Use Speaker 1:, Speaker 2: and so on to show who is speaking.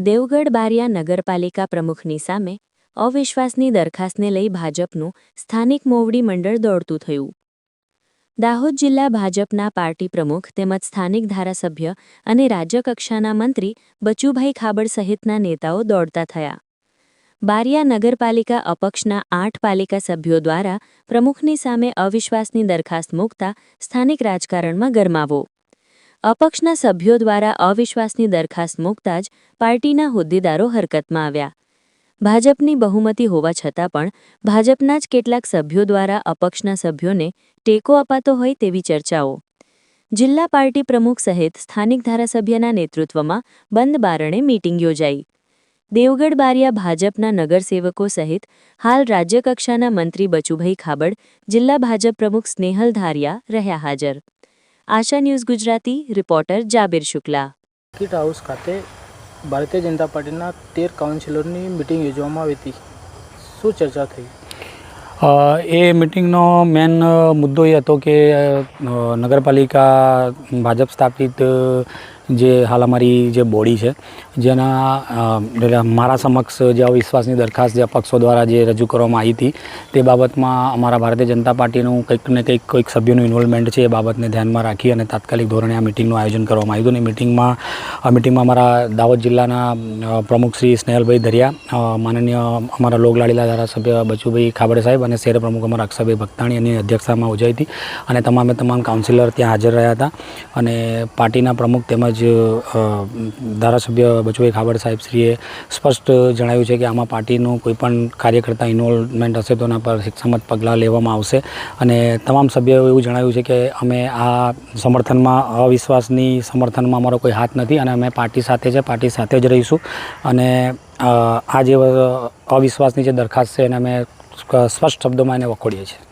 Speaker 1: દેવગઢ બારિયા નગરપાલિકા પ્રમુખની સામે અવિશ્વાસની દરખાસ્તને લઈ ભાજપનું સ્થાનિક મોવડી મંડળ દોડતું થયું. દાહોદ જિલ્લા ભાજપના પાર્ટી પ્રમુખ તેમજ સ્થાનિક ધારાસભ્ય અને રાજ્યકક્ષાના મંત્રી બચુભાઈ ખાબડ સહિતના નેતાઓ દોડતા થયા. બારિયા નગરપાલિકા અપક્ષના આઠ પાલિકા સભ્યો દ્વારા પ્રમુખની સામે અવિશ્વાસની દરખાસ્ત મૂકતા સ્થાનિક રાજકારણમાં ગરમાવો. અપક્ષના સભ્યો દ્વારા અવિશ્વાસની દરખાસ્ત મૂકતા જ પાર્ટીના હોદ્દેદારો હરકતમાં આવ્યા. ભાજપની બહુમતી હોવા છતાં પણ ભાજપના જ કેટલાક સભ્યો દ્વારા અપક્ષના સભ્યોને ટેકો અપાતો હોય તેવી ચર્ચાઓ. જિલ્લા પાર્ટી પ્રમુખ સહિત સ્થાનિક ધારાસભ્યના નેતૃત્વમાં બંધ બારણે મીટિંગ યોજાઈ. દેવગઢ બારિયા ભાજપના નગરસેવકો સહિત હાલ રાજ્યકક્ષાના મંત્રી બચુભાઈ ખાબડ, જિલ્લા ભાજપ પ્રમુખ સ્નેહલ ધારિયા રહ્યા હાજર. Asha news Gujarati reporter Jabir Shukla.
Speaker 2: Circuit house ખાતે ભારતીય જનતા પાર્ટીના તેર કાઉન્સિલરની મિટિંગ યોજવામાં આવી હતી. શું ચર્ચા થઈ?
Speaker 3: એ મિટિંગનો મેન મુદ્દો એ હતો કે નગરપાલિકા ભાજપ સ્થાપિત જે હાલ અમારી જે બોડી છે જેના મારા સમક્ષ જે અવિશ્વાસની દરખાસ્ત જે પક્ષો દ્વારા જે રજૂ કરવામાં આવી હતી તે બાબતમાં અમારા ભારતીય જનતા પાર્ટીનું કંઈક ને કંઈક કોઈક સભ્યોનું ઇન્વોલ્વમેન્ટ છે એ બાબતને ધ્યાનમાં રાખી અને તાત્કાલિક ધોરણે આ મિટિંગનું આયોજન કરવામાં આવ્યું હતું અને મિટિંગમાં આ મિટિંગમાં અમારા દાહોદ જિલ્લાના પ્રમુખ શ્રી સ્નેહલભાઈ ધરિયા અ, માનનીય અમારા લોકલાડીલા ધારાસભ્ય બચુભાઈ ખાબડે સાહેબ અને શહેર પ્રમુખ અમારા અક્ષયભાઈ ભક્તાણીની અધ્યક્ષતામાં યોજાઈ હતી અને તમામે તમામ કાઉન્સિલર ત્યાં હાજર રહ્યા હતા અને પાર્ટીના પ્રમુખ તેમજ અ, ધારાસભ્ય બચુભાઈ ખાબડ સાહેબ શ્રીએ સ્પષ્ટ જણાવ્યું છે કે આમાં પાર્ટીનું કોઈપણ કાર્યકર્તા ઇન્વોલ્વમેન્ટ હશે તો એના પર શિક્ષામત પગલાં લેવામાં આવશે. અને તમામ સભ્યોએ એવું જણાવ્યું છે કે અમે આ સમર્થનમાં અવિશ્વાસની સમર્થનમાં અમારો કોઈ હાથ નથી અને અમે પાર્ટી સાથે છે પાર્ટી સાથે જ રહીશું. અને આ જે અવિશ્વાસની જે દરખાસ્ત છે એને અમે સ્પષ્ટ શબ્દોમાં એને વખોડીએ છીએ.